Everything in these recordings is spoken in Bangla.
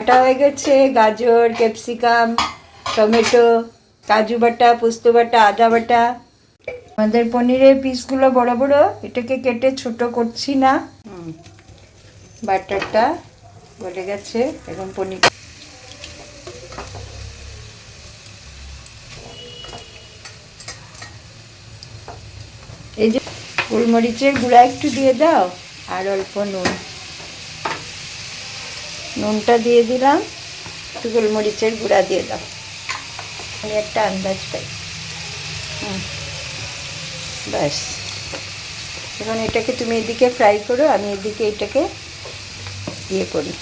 বাটা হয়ে গেছে, গাজর, ক্যাপসিকাম, টমেটো, কাজু বাটা, পোস্ত বাটা, আদা বাটা। আমাদের পনিরের পিসগুলো বড় বড়, এটাকে কেটে ছোট করছি না। বাটারটা বলে গেছে, এখন পনির। এই যে গোলমরিচের গুঁড়া একটু দিয়ে দাও, আর অল্প নুন। নুনটা দিয়ে দিলাম, একটু গোলমরিচের গুঁড়া দিয়ে দাও। আমি একটা আন্দাজ পাই। হুম। ব্যাস। এখন এটাকে তুমি এদিকে ফ্রাই করো, আমি এদিকে এটাকে ইয়ে করি।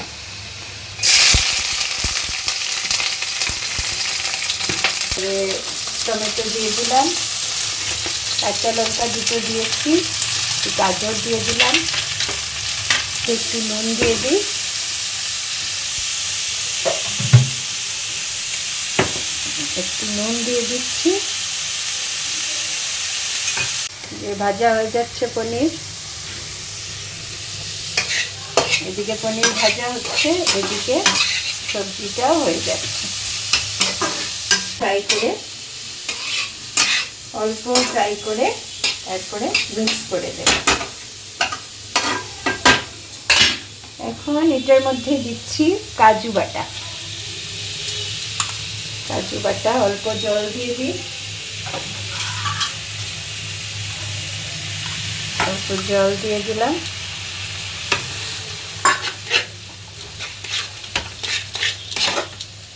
টমেটো দিয়ে দিলাম। কাঁচা লঙ্কা দুটো দিয়েছি গাজর দিয়ে দিলাম। একটু নুন দিয়ে দিই। একটু নুন দিয়ে দিচ্ছি। যে ভাজা হয়ে যাচ্ছে পনির। এদিকে পনির ভাজা হচ্ছে, এদিকে সবজিটাও হয়ে যাচ্ছে। ফ্রাই করে, অল্প ফ্রাই করে তারপরে মিক্স করে দেব। এখন এটার মধ্যে দিচ্ছি কাজু বাটা। কাজু বাটা অল্প জল দিয়ে দিই। অল্প জল দিয়ে দিলাম।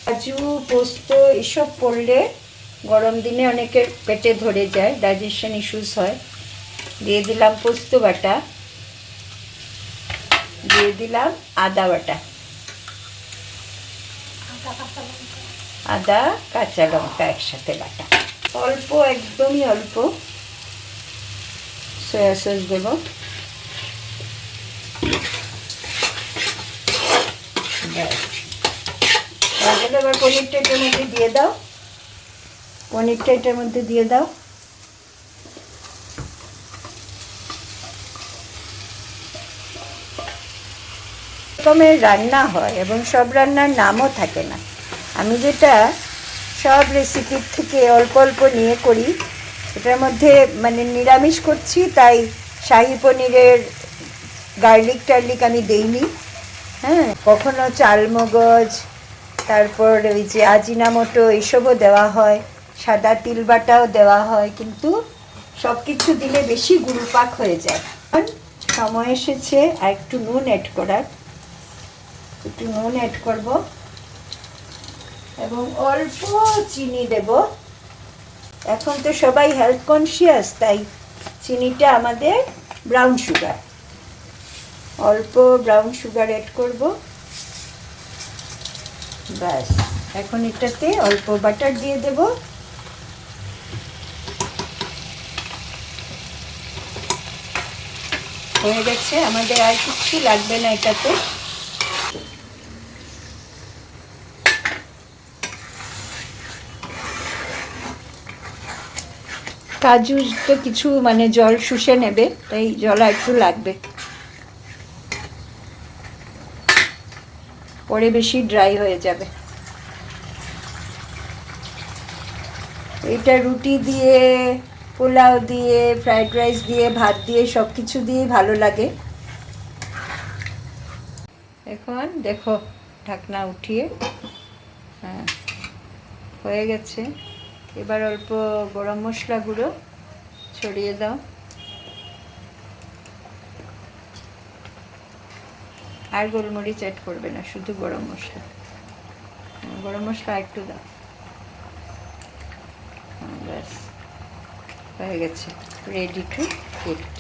কাজু, পোস্ত এসব পড়লে গরম দিনে অনেকের পেটে ধরে যায় ডাইজেশন ইস্যুস হয়। দিয়ে দিলাম পোস্ত বাটা। দিয়ে দিলাম আদা বাটা। আদা, কাঁচা লঙ্কা একসাথে বাটা। অল্প, একদমই অল্প। সয়া সস দেব। তাহলে এবার পনিরটা এটার মধ্যে দিয়ে দাও। পনিরটা এটার মধ্যে দিয়ে দাও। রকমের রান্না হয় এবং সব রান্নার নামও থাকে না। আমি যেটা সব রেসিপির থেকে অল্প অল্প নিয়ে করি, এটার মধ্যে মানে নিরামিষ করছি, তাই শাহি পনিরের গার্লিক টার্লিক আমি দেইনি। হ্যাঁ কখনো চালমগজ, তারপর ওই যে আজিনামোটো এইসবও দেওয়া হয়, সাদা তিল বাটাও দেওয়া হয়, কিন্তু সব কিছু দিলে বেশি গুরুপাক হয়ে যায়। সময় এসেছে আর একটু নুন অ্যাড করার। একটু নুন অ্যাড করব। এবং অল্প চিনি দেব। এখন তো সবাই হেলথ কনসিয়াস তাই চিনিটা আমাদের ব্রাউন সুগার অল্প ব্রাউন সুগার অ্যাড করব। ব্যাস, এখন এটাতে অল্প বাটার দিয়ে দেব। হয়ে গেছে, আমাদের আর কিচ্ছু লাগবে না এটাতে। কাজু তো কিছু মানে জল শুষে নেবে, তাই জল একটু লাগবে। পরে বেশি ড্রাই হয়ে যাবে। এটা রুটি দিয়ে, পোলাও দিয়ে ফ্রাইড রাইস দিয়ে, ভাত দিয়ে সব কিছু দিয়ে ভালো লাগে। এখন দেখো, ঢাকনা উঠিয়ে হ্যাঁ হয়ে গেছে। এবার অল্প গরম মশলা গুঁড়ো ছড়িয়ে দাও। আর গোলমরিচ অ্যাড করবে না শুধু গরম মশলা। হ্যাঁ, গরম মশলা একটু দাও। হ্যাঁ, ব্যাস হয়ে গেছে। Ready to it